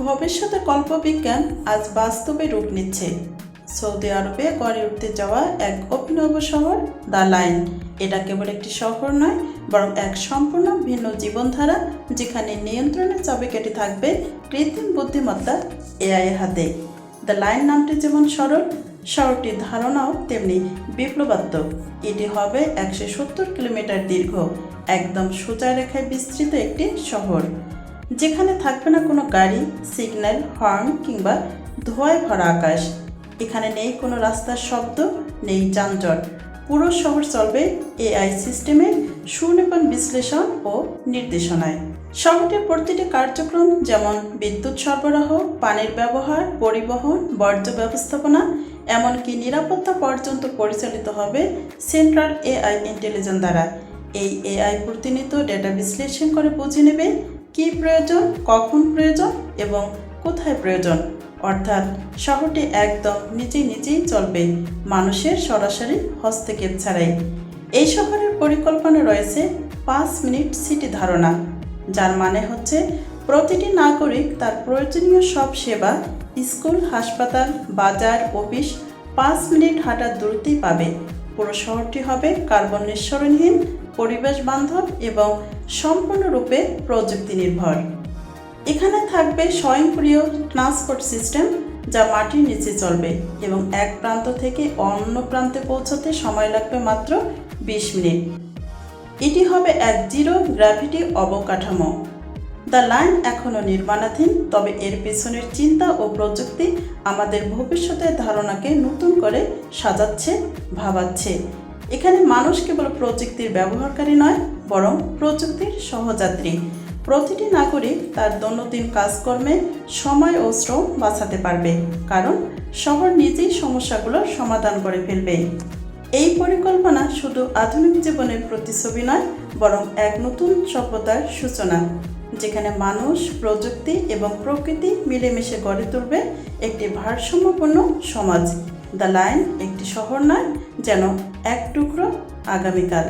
ভবিষ্যতে কল্পবিজ্ঞান আজ বাস্তবে রূপ নিচ্ছে। সৌদি আরবে গড়ে উঠতে যাওয়া এক অভিনব শহর, দ্য লাইন। এটা কেবল একটি শহর নয়, বরং এক সম্পূর্ণ ভিন্ন জীবনধারা, যেখানে নিয়ন্ত্রণের চাবিকাঠি থাকবে কৃত্রিম বুদ্ধিমত্তা এআই হাতে। দ্য লাইন নামটি যেমন সরল, শহরটির ধারণাও তেমনি বিপ্লবাত্মক। এটি হবে একশো সত্তর কিলোমিটার দীর্ঘ, একদম সোজা রেখায় বিস্তৃত একটি শহর। যেখানে থাকবে না কোনো গাড়ি সিগন্যাল হর্ন কিংবা ধোঁয়ায় ভরা আকাশ। এখানে নেই কোনো রাস্তার শব্দ, নেই যানজট। পুরো শহর চলবে এআই সিস্টেমের সুনিপুণ বিশ্লেষণ ও নির্দেশনায়। শহরটির প্রতিটি কার্যক্রম যেমন বিদ্যুৎ সরবরাহ, পানির ব্যবহার, পরিবহন, বর্জ্য ব্যবস্থাপনা, এমনকি নিরাপত্তা পর্যন্ত পরিচালিত হবে সেন্ট্রাল এআই ইন্টেলিজেন্স দ্বারা। এই এআই প্রতিনিয়ত ডেটা বিশ্লেষণ করে বুঝে নেবে কী প্রয়োজন, কখন প্রয়োজন এবং কোথায় প্রয়োজন? অর্থাৎ শহরটি একদম নিজেই নিজেই চলবে, মানুষের সরাসরি হস্তক্ষেপ ছাড়াই। এই শহরের পরিকল্পনা রয়েছে পাঁচ মিনিট সিটি ধারণা, যার মানে হচ্ছে প্রতিটি নাগরিক তার প্রয়োজনীয় সব সেবা, স্কুল, হাসপাতাল, বাজার, অফিস পাঁচ মিনিট হাঁটার দূরত্বেই পাবে। পুরো শহরটি হবে কার্বন নিঃসরণহীন, পরিবেশ বান্ধব এবং সম্পূর্ণরূপে প্রযুক্তি নির্ভর এখানে থাকবে স্বয়ংক্রিয় ট্রান্সপোর্ট সিস্টেম যা মাটির নিচে চলবে এবং এক প্রান্ত থেকে অন্য প্রান্তে পৌঁছাতে সময় লাগবে মাত্র বিশ মিনিট। এটি হবে এক জিরো গ্র্যাভিটি অবকাঠামো। দ্য লাইন এখনও নির্মাণাধীন, তবে এর পেছনের চিন্তা ও প্রযুক্তি আমাদের ভবিষ্যতের ধারণাকে নতুন করে সাজাচ্ছে, ভাবাচ্ছে। এখানে মানুষ কেবল প্রযুক্তির ব্যবহারকারী নয়, বরং প্রযুক্তির সহযাত্রী। প্রতিটি নাগরিক তার দৈনন্দিন কাজকর্মে সময় ও শ্রম বাঁচাতে পারবে, কারণ শহর নিজেই সমস্যাগুলোর সমাধান করে ফেলবে। এই পরিকল্পনা শুধু আধুনিক জীবনের প্রতিচ্ছবি নয়, বরং এক নতুন সভ্যতার সূচনা, যেখানে মানুষ, প্রযুক্তি এবং প্রকৃতি মিলেমিশে গড়ে তুলবে একটি ভারসাম্যপূর্ণ সমাজ। দ্য লাইন একটি শহর নয়, যেন এক টুকরো আগামীকাল।